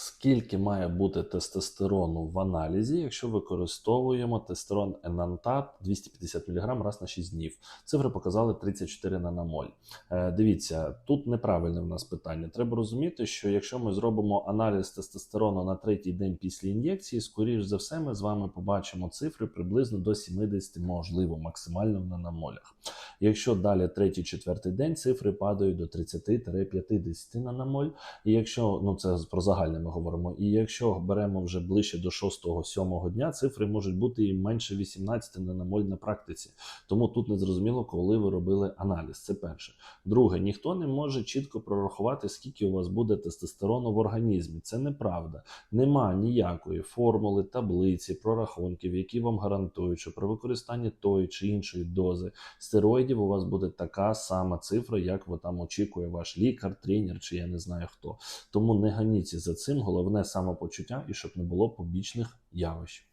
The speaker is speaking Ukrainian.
Скільки має бути тестостерону в аналізі, якщо використовуємо тестостерон енантат 250 мг раз на 6 днів? Цифри показали 34 наномоль. Е, Дивіться, тут неправильне в нас питання. Треба розуміти, що якщо ми зробимо аналіз тестостерону на третій день після ін'єкції, скоріш за все, ми з вами побачимо цифри приблизно до 70, можливо, максимально в наномолях. Якщо далі третій, четвертий день цифри падають до 30-50 наномоль. І якщо ну це про загальне ми говоримо, і якщо беремо вже ближче до 6-7 дня, цифри можуть бути і менше 18 наномоль на практиці. Тому тут не зрозуміло, коли ви робили аналіз. Це перше. Друге, ніхто не може чітко прорахувати, скільки у вас буде тестостерону в організмі. Це неправда. Нема ніякої формули, таблиці, прорахунків, які вам гарантують, що при використанні тої чи іншої дози стероїдів у вас буде така сама цифра, як ви там очікує ваш лікар, тренер чи я не знаю хто. Тому не ганіться за цим. Головне самопочуття і щоб не було побічних явищ.